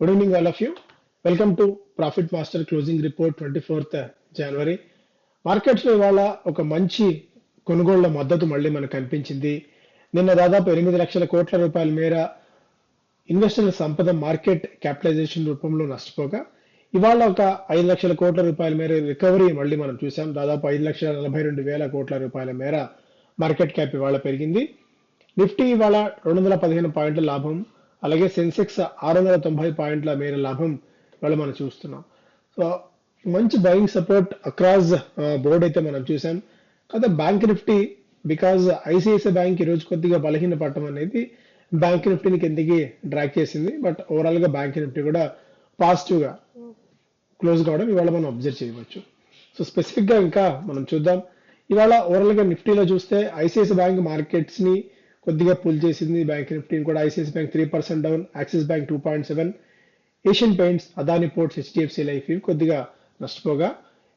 Good evening, all of you. Welcome to Profit Master Closing Report 24th జనవరి మార్కెట్స్లో ఇవాళ ఒక మంచి కొనుగోళ్ళ మద్దతు మళ్ళీ మనకు కనిపించింది. నిన్న దాదాపు ఎనిమిది లక్షల కోట్ల రూపాయల మేర ఇన్వెస్టర్ల సంపద మార్కెట్ క్యాపిటలైజేషన్ రూపంలో నష్టపోగా ఇవాళ ఒక ఐదు లక్షల కోట్ల రూపాయల మేర రికవరీ మళ్ళీ మనం చూసాం దాదాపు ఐదు లక్షల నలభై రెండు వేల కోట్ల రూపాయల మేర మార్కెట్ క్యాప్ ఇవాళ పెరిగింది. నిఫ్టీ ఇవాళ రెండు వందల పదిహేను పాయింట్ల లాభం. అలాగే సెన్సెక్స్ ఆరు వందల తొంభై పాయింట్ల మేర లాభం ఇవాళ మనం చూస్తున్నాం. సో మంచి బయింగ్ సపోర్ట్ అక్రాస్ బోర్డ్ అయితే మనం చూసాం కదా bank Nifty because ICICI bank ఈ రోజు కొద్దిగా బలహీన పడటం అనేది బ్యాంక్ నిఫ్టీని కిందికి డ్రాక్ చేసింది. బట్ ఓవరాల్గా బ్యాంక్ నిఫ్టీ కూడా పాజిటివ్గా క్లోజ్ కావడం ఇవాళ మనం అబ్జర్వ్ చేయవచ్చు. సో స్పెసిఫిక్గా ఇంకా మనం చూద్దాం. ఇవాళ ఓవరాల్గా నిఫ్టీలో చూస్తే ఐసిఐసిఐ బ్యాంక్ మార్కెట్స్ని కొద్దిగా పుల్ చేసింది బ్యాంక్ నిఫ్టీని కూడా ICS bank three percent down Axis bank two point seven Asian Paints Adani Ports HDFC Life ఇవి కొద్దిగా నష్టపోగా.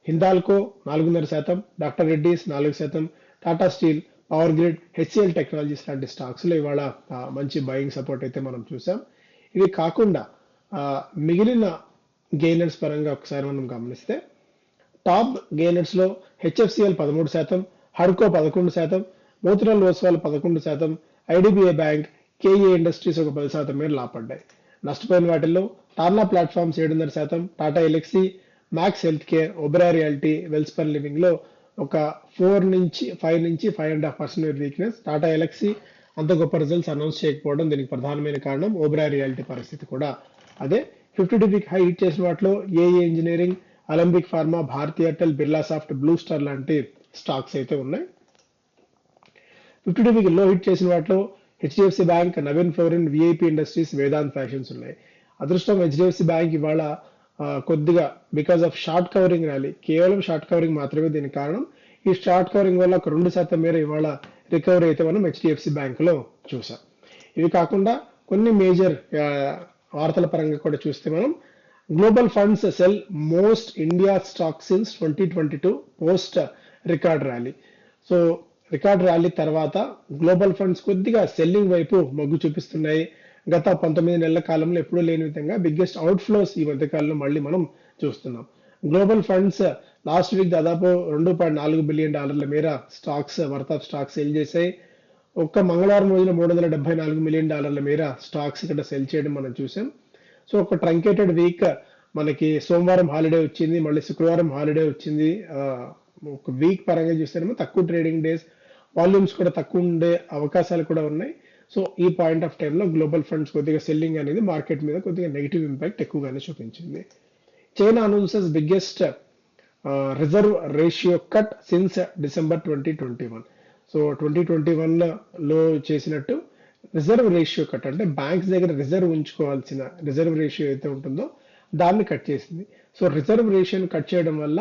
హిందాల్కో నాలుగున్నర శాతం డాక్టర్ రెడ్డిస్ నాలుగు శాతం Tata steel power grid HCL technologies లాంటి స్టాక్స్లో ఇవాళ మంచి బయింగ్ సపోర్ట్ అయితే మనం చూసాం. ఇవి కాకుండా మిగిలిన గెయినర్స్ పరంగా ఒకసారి మనం గమనిస్తే టాప్ గెయినర్స్లో హెచ్ఎఫ్సిఎల్ పదమూడు శాతం హడ్కో పదకొండు శాతం మోతిలాల్ ఓస్వాల్ పదకొండు శాతం ఐడిబిఐ బ్యాంక్ కేఏ ఇండస్ట్రీస్ ఒక పది శాతం మేర లాభపడ్డాయి. నష్టపోయిన వాటిల్లో టార్నా ప్లాట్ఫామ్స్ ఏడున్నర శాతం Tata Elxsi Max health care Oberoi realty Welspun లివింగ్లో ఒక ఫోర్ నుంచి ఫైవ్ నుంచి five and half percent weakness. Tata Elxsi అంత గొప్ప రిజల్ట్స్ అనౌన్స్ చేయకపోవడం దీనికి ప్రధానమైన కారణం. ఓబ్రా రియాలిటీ పరిస్థితి కూడా అదే. Fifty two week high hit చేసిన వాటిలో AA engineering Alembic pharma Bharti Airtel Birla soft Blue Star లాంటి స్టాక్స్ అయితే ఉన్నాయి. ఫిఫ్టీ టూ వీక్లో హిట్ చేసిన వాటిలో HDFC bank Naveen fluorine VIP industries Vedant fashions ఉన్నాయి. అదృష్టం హెచ్డిఎఫ్సి బ్యాంక్ ఇవాళ కొద్దిగా because of short covering rally కేవలం షార్ట్ కవరింగ్ మాత్రమే దీనికి కారణం. ఈ షార్ట్ కవరింగ్ వల్ల ఒక రెండు శాతం మేర ఇవాళ రికవరీ అయితే మనం హెచ్డిఎఫ్సి బ్యాంకులో చూసాం. ఇవి కాకుండా కొన్ని మేజర్ వార్తల పరంగా కూడా చూస్తే మనం global funds sell most India stock since twenty twenty two post record rally so record rally తర్వాత గ్లోబల్ ఫండ్స్ కొద్దిగా సెల్లింగ్ వైపు మొగ్గు చూపిస్తున్నాయి. గత పంతొమ్మిది నెలల కాలంలో ఎప్పుడూ లేని విధంగా బిగ్గెస్ట్ అవుట్ ఫ్లోస్ ఈ మధ్య కాలంలో మళ్ళీ మనం చూస్తున్నాం. గ్లోబల్ ఫండ్స్ లాస్ట్ వీక్ దాదాపు రెండు పాయింట్ నాలుగు బిలియన్ డాలర్ల మేర stocks worth of stocks sell చేశాయి. ఒక్క మంగళవారం రోజున మూడు వందల డెబ్బై నాలుగు మిలియన్ డాలర్ల మేర స్టాక్స్ ఇక్కడ సెల్ చేయడం మనం చూసాం సో ఒక ట్రంకేటెడ్ వీక్ మనకి సోమవారం హాలిడే వచ్చింది మళ్ళీ శుక్రవారం హాలిడే వచ్చింది. ఒక వీక్ పరంగా చూస్తేనేమో తక్కువ ట్రేడింగ్ డేస్ వాల్యూమ్స్ కూడా తక్కువ ఉండే అవకాశాలు కూడా ఉన్నాయి. సో ఈ పాయింట్ ఆఫ్ టైంలో గ్లోబల్ ఫండ్స్ కొద్దిగా సెల్లింగ్ అనేది మార్కెట్ మీద కొద్దిగా నెగిటివ్ ఇంపాక్ట్ ఎక్కువగానే చూపించింది. China announces biggest reserve ratio cut since December twenty twenty one so twenty twenty లో చేసినట్టు రిజర్వ్ రేషియో కట్ అంటే బ్యాంక్స్ దగ్గర రిజర్వ్ ఉంచుకోవాల్సిన రిజర్వ్ రేషియో అయితే ఉంటుందో దాన్ని కట్ చేసింది. సో రిజర్వ్ రేషియోని కట్ చేయడం వల్ల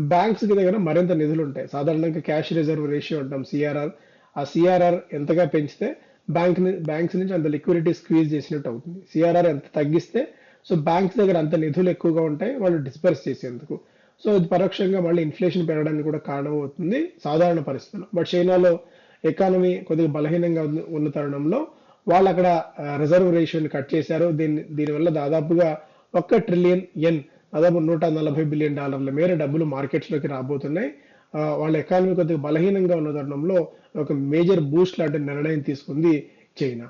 బ్యాంక్స్ దగ్గర మరింత నిధులు ఉంటాయి సాధారణంగా క్యాష్ రిజర్వ్ రేషియో అంటాం సిఆర్ఆర్ ఆ సిఆర్ఆర్ ఎంతగా పెంచితే బ్యాంక్ బ్యాంక్స్ నుంచి అంత లిక్విడిటీ స్క్వీజ్ చేసినట్టు అవుతుంది. సిఆర్ఆర్ ఎంత తగ్గిస్తే సో బ్యాంక్స్ దగ్గర అంత నిధులు ఎక్కువగా ఉంటాయి వాళ్ళు డిస్పర్స్ చేసేందుకు. సో ఇది పరోక్షంగా మళ్ళీ ఇన్ఫ్లేషన్ పెరగడానికి కూడా కారణం అవుతుంది సాధారణ పరిస్థితులు బట్ చైనాలో ఎకానమీ కొద్దిగా బలహీనంగా ఉన్న- ఉన్న తరుణంలో వాళ్ళు అక్కడ రిజర్వ్ రేషియోని కట్ చేశారు. దీని దీనివల్ల దాదాపుగా ఒక్క ట్రిలియన్ ఎన్ దాదాపు నూట నలభై బిలియన్ డాలర్ల మేర డబ్బులు మార్కెట్స్లోకి రాబోతున్నాయి. వాళ్ళ ఎకానమీ కొద్దిగా బలహీనంగా ఉన్న తరుణంలో ఒక మేజర్ బూస్ట్ లాంటి నిర్ణయం తీసుకుంది చైనా.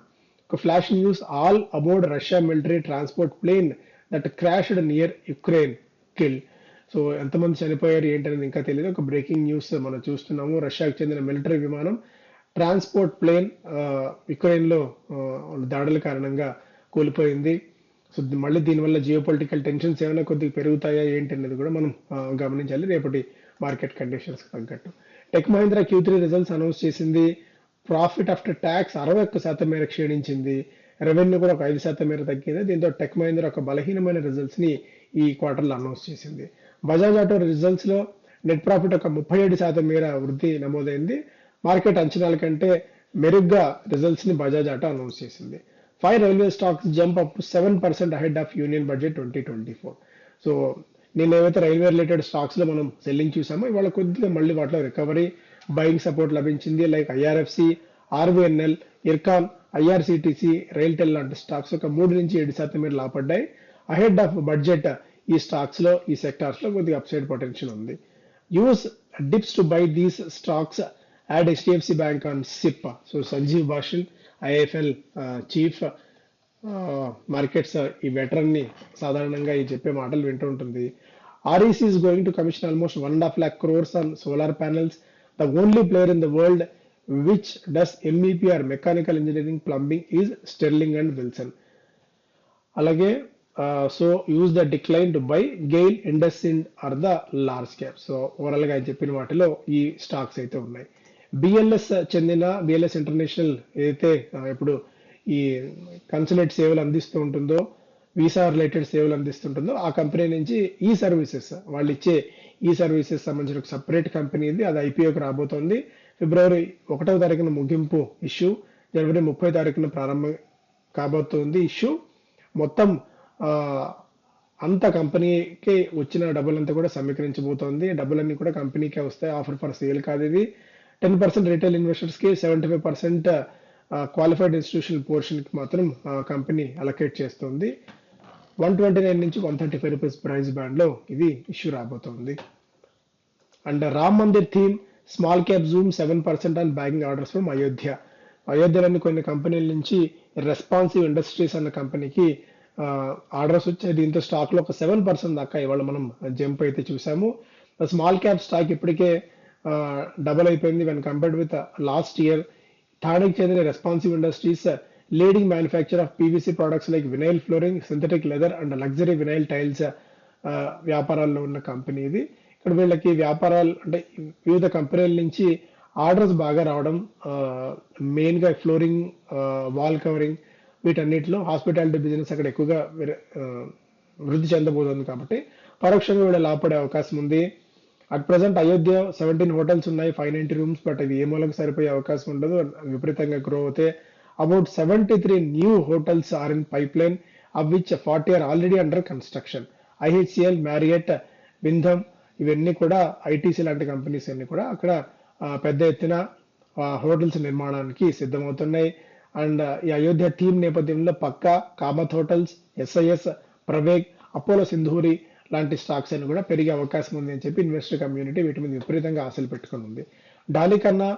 ఒక flash news all about Russia military transport plane that crashed near Ukraine kill. So ఎంతమంది చనిపోయారు ఏంటనేది ఇంకా తెలియదు ఒక బ్రేకింగ్ న్యూస్ మనం చూస్తున్నాము. రష్యాకు చెందిన మిలిటరీ విమానం ట్రాన్స్పోర్ట్ ప్లేన్ యుక్రెయిన్లో దాడుల కారణంగా కోల్పోయింది. సో మళ్ళీ దీనివల్ల జియో పొలిటికల్ టెన్షన్స్ ఏమైనా కొద్దిగా పెరుగుతాయా ఏంటి అనేది కూడా మనం గమనించాలి. రేపటి మార్కెట్ కండిషన్స్ తగ్గట్టు. Tech Mahindra Q three results announce చేసింది. ప్రాఫిట్ ఆఫ్టర్ ట్యాక్స్ అరవై ఒక్క శాతం మేర క్షీణించింది. రెవెన్యూ కూడా ఒక ఐదు శాతం మేర తగ్గింది. దీంతో టెక్ మహీంద్రా ఒక బలహీనమైన రిజల్ట్స్ని ఈ క్వార్టర్లో అనౌన్స్ చేసింది. బజాజ్ ఆటో రిజల్ట్స్లో నెట్ ప్రాఫిట్ ఒక ముప్పై ఏడు శాతం మేర వృద్ధి నమోదైంది. మార్కెట్ అంచనాల కంటే మెరుగ్గా రిజల్ట్స్ని బజాజ్ ఆటో అనౌన్స్ చేసింది. Five railway stocks jump up seven percent ahead of union budget twenty twenty four so నేను ఏవైతే రైల్వే రిలేటెడ్ స్టాక్స్లో మనం సెల్లింగ్ చూసామో ఇవాళ కొద్దిగా మళ్ళీ వాటిలో రికవరీ బయింగ్ సపోర్ట్ లభించింది. Like IRFC RVNL IRCON IRCTC RailTel లాంటి స్టాక్స్ ఒక మూడు నుంచి ఏడు శాతం మీద లాపడ్డాయి అహెడ్ ఆఫ్ బడ్జెట్ ఈ స్టాక్స్లో ఈ సెక్టార్స్లో కొద్దిగా అప్సైడ్ పొటెన్షియల్ ఉంది. Use dips to buy these stocks add HDFC bank on SIP so Sanjeev Bhasin IFL chief markets ఈ వెటర్ని సాధారణంగా ఈ చెప్పే మాటలు వింటూ ఉంటుంది. REC is going to commission almost one and half lakh crores on solar panels the only player in the world which does MEP mechanical engineering plumbing is Sterling and Wilson అలాగే so use the decline to buy GAIL Indus in are the large cap so ఓవరాల్గా ఆయన చెప్పిన వాటిలో ఈ stocks అయితే ఉన్నాయి. BLS చెందిన BLS international ఏదైతే ఇప్పుడు ఈ కన్సులేట్ సేవలు అందిస్తూ ఉంటుందో వీసా రిలేటెడ్ సేవలు అందిస్తుంటుందో ఆ కంపెనీ నుంచి ఈ సర్వీసెస్ వాళ్ళు ఇచ్చే ఈ సర్వీసెస్ సంబంధించిన ఒక సపరేట్ కంపెనీ ఇది అది ఐపీఓకి రాబోతోంది. ఫిబ్రవరి ఒకటవ తారీఖున ముగింపు ఇష్యూ జనవరి ముప్పై తారీఖున ప్రారంభం కాబోతోంది ఇష్యూ మొత్తం అంత కంపెనీకి వచ్చిన డబ్బులంతా కూడా సమీకరించబోతోంది. డబ్బులన్నీ కూడా కంపెనీకే వస్తాయి. ఆఫర్ ఫర్ సేల్ కాదు ఇది. Ten percent retail ఇన్వెస్టర్స్కి seventy five percent qualified institution పోర్షన్కి మాత్రం కంపెనీ అలొకేట్ చేస్తుంది. వన్ ట్వంటీ నైన్ నుంచి one thirty five rupees price బ్యాండ్లో ఇది ఇష్యూ రాబోతోంది. And Ram Mandir theme small cap zoom seven percent on bagging orders from Ayodhya అయోధ్యలోని కొన్ని కంపెనీల నుంచి responsive industries అన్న కంపెనీకి ఆర్డర్స్ వచ్చాయి. దీంతో స్టాక్లో ఒక సెవెన్ పర్సెంట్ దాకా ఇవాళ మనం జంప్ అయితే చూసాము. స్మాల్ క్యాప్ స్టాక్ ఇప్పటికే డబల్ అయిపోయింది. When compared with last year థానేకి చెందిన responsive industries leading manufacture of PVC products like vinyl flooring synthetic leather and luxury vinyl tiles వ్యాపారాల్లో ఉన్న కంపెనీ ఇది. ఇక్కడ వీళ్ళకి వ్యాపారాలు అంటే వివిధ కంపెనీల నుంచి ఆర్డర్స్ బాగా రావడం మెయిన్గా ఫ్లోరింగ్ వాల్ కవరింగ్ వీటన్నిటిలో హాస్పిటాలిటీ బిజినెస్ అక్కడ ఎక్కువగా వృద్ధి చెందబోతోంది కాబట్టి పరోక్షంగా వీళ్ళు లాభపడే అవకాశం ఉంది. At present Ayodhya seventeen hotels ఉన్నాయి ఫైవ్ నైన్టీ రూమ్స్ బట్ ఇది ఏ మూలకు సరిపోయే అవకాశం ఉండదు. విపరీతంగా గ్రో అవుతే about seventy three new hotels are in pipeline of which forty are already under construction IHCL Marriott Wyndham ఇవన్నీ కూడా ఐటీసీ లాంటి కంపెనీస్ అన్ని కూడా అక్కడ పెద్ద ఎత్తున హోటల్స్ నిర్మాణానికి సిద్ధమవుతున్నాయి. అండ్ ఈ అయోధ్య థీమ్ నేపథ్యంలో పక్కా Kamat hotels SIS Praveg Apollo Sindoori లాంటి స్టాక్స్ అని కూడా పెరిగే అవకాశం ఉంది అని చెప్పి ఇన్వెస్టర్ కమ్యూనిటీ వీటి మీద విపరీతంగా ఆశలు పెట్టుకుని ఉంది. డాలీ కన్నా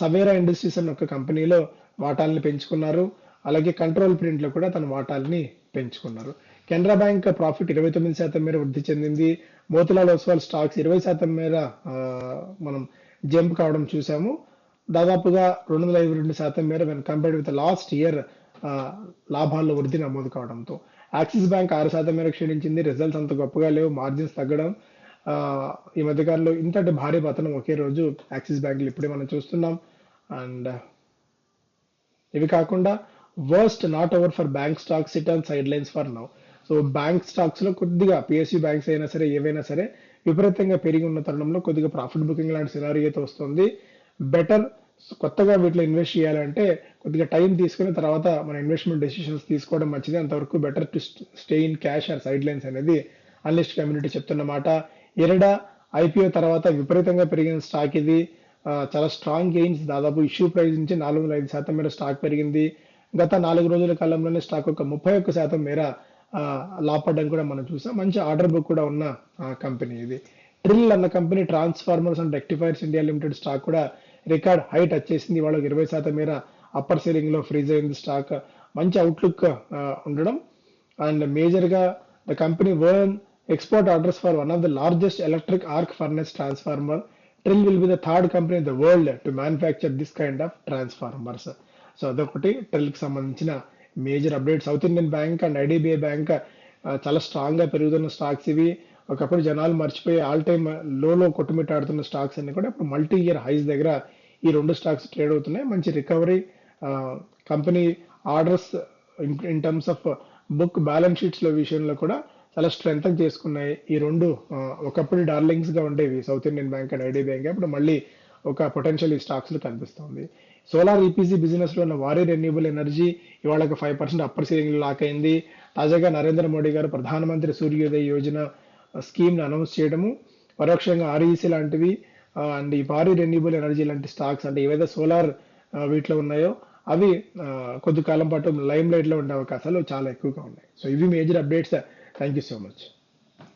సవేరా ఇండస్ట్రీస్ అన్న ఒక కంపెనీలో వాటాలను పెంచుకున్నారు. అలాగే కంట్రోల్ ప్రింట్లో కూడా తన వాటాలని పెంచుకున్నారు. కెనరా బ్యాంక్ ప్రాఫిట్ ఇరవై తొమ్మిది శాతం మేర వృద్ధి చెందింది. మోతిలాల్ ఒస్వాల్ స్టాక్స్ ఇరవై శాతం మేర మనం జంప్ కావడం చూసాము దాదాపుగా రెండు వందల ఇరవై రెండు శాతం మేర when compared with last year లాభాల్లో వృద్ధి నమోదు కావడంతో. యాక్సిస్ బ్యాంక్ ఆరు శాతం మేరకు క్షీణించింది. రిజల్ట్స్ అంత గొప్పగా లేవు. మార్జిన్స్ తగ్గడం ఈ మధ్యకాలంలో ఇంతటి భారీ పతనం ఒకే రోజు యాక్సిస్ బ్యాంకులు ఇప్పుడే మనం చూస్తున్నాం. అండ్ ఇవి కాకుండా worst not over for bank stocks it on side lines for now. So bank స్టాక్స్లో కొద్దిగా పిఎస్యూ బ్యాంక్స్ అయినా సరే ఏవైనా సరే విపరీతంగా పెరిగి ఉన్న తరుణంలో కొద్దిగా ప్రాఫిట్ బుకింగ్ లాంటి సినారీ అయితే వస్తుంది. బెటర్ కొత్తగా వీటిలో ఇన్వెస్ట్ చేయాలంటే కొద్దిగా టైం తీసుకుని తర్వాత మన ఇన్వెస్ట్మెంట్ డెసిషన్స్ తీసుకోవడం మంచిది. అంతవరకు better to stay in cash or sidelines అనేది అనలిస్ట్ కమ్యూనిటీ చెప్తున్నమాట ఎరడా ఐపీఓ తర్వాత విపరీతంగా పెరిగిన స్టాక్ ఇది. చాలా స్ట్రాంగ్ గెయిన్స్ దాదాపు ఇష్యూ ప్రైస్ నుంచి నాలుగు వందల ఐదు శాతం మేర స్టాక్ పెరిగింది. గత నాలుగు రోజుల కాలంలోనే స్టాక్ ఒక ముప్పై ఒక్క శాతం మేర ఆ, కూడా మనం చూసాం. మంచి ఆర్డర్ బుక్ కూడా ఉన్న కంపెనీ ఇది. ట్రిల్ అన్న company Transformers and Rectifiers India Limited stock కూడా రికార్డ్ హై టచ్ చేసింది వాళ్ళకి ఇరవై శాతం మేర అప్పర్ సెల్లింగ్లో ఫ్రీజ్ అయింది స్టాక్ మంచి అవుట్లుక్ ఉండడం. అండ్ మేజర్గా the company won export orders for one of the largest electric arc furnace transformer TRIL will be the third company the world to manufacture this kind of transformers so అదొకటి. ట్రిల్కి సంబంధించిన major update south Indian bank and IDBI bank చాలా స్ట్రాంగ్గా పెరుగుతున్న stocks ఇవి. ఒకప్పుడు జనాలు మర్చిపోయి ఆల్ టైమ్ లోలో కొట్టుమిట్టాడుతున్న స్టాక్స్ అన్ని కూడా ఇప్పుడు మల్టీ ఇయర్ హైస్ దగ్గర ఈ రెండు స్టాక్స్ ట్రేడ్ అవుతున్నాయి. మంచి recovery company orders in terms of book balance షీట్స్లో విషయంలో కూడా చాలా స్ట్రెంగ్ చేసుకున్నాయి. ఈ రెండు ఒకప్పుడు డార్లింగ్స్గా ఉండేవి. South Indian bank and ID bank. ఇప్పుడు మళ్ళీ ఒక పొటెన్షియల్ ఈ స్టాక్స్లో కనిపిస్తుంది. సోలార్ ఈపీసీ బిజినెస్లో ఉన్న వారి రెన్యూబుల్ ఎనర్జీ ఇవాళ ఒక five percent upper ceiling lock అయింది. తాజాగా నరేంద్ర మోడీ గారు ప్రధానమంత్రి సూర్యోదయ యోజన స్కీమ్ను అనౌన్స్ చేయడము పరోక్షంగా ఆర్ఈసీ లాంటివి అండ్ ఈ భారీ రెన్యూబుల్ ఎనర్జీ లాంటి స్టాక్స్ అంటే ఏవైతే సోలార్ వీటిలో ఉన్నాయో అవి కొద్ది కాలం పాటు లైమ్ లైట్లో ఉండే అవకాశాలు చాలా ఎక్కువగా ఉన్నాయి. సో ఇవి major updates thank you so much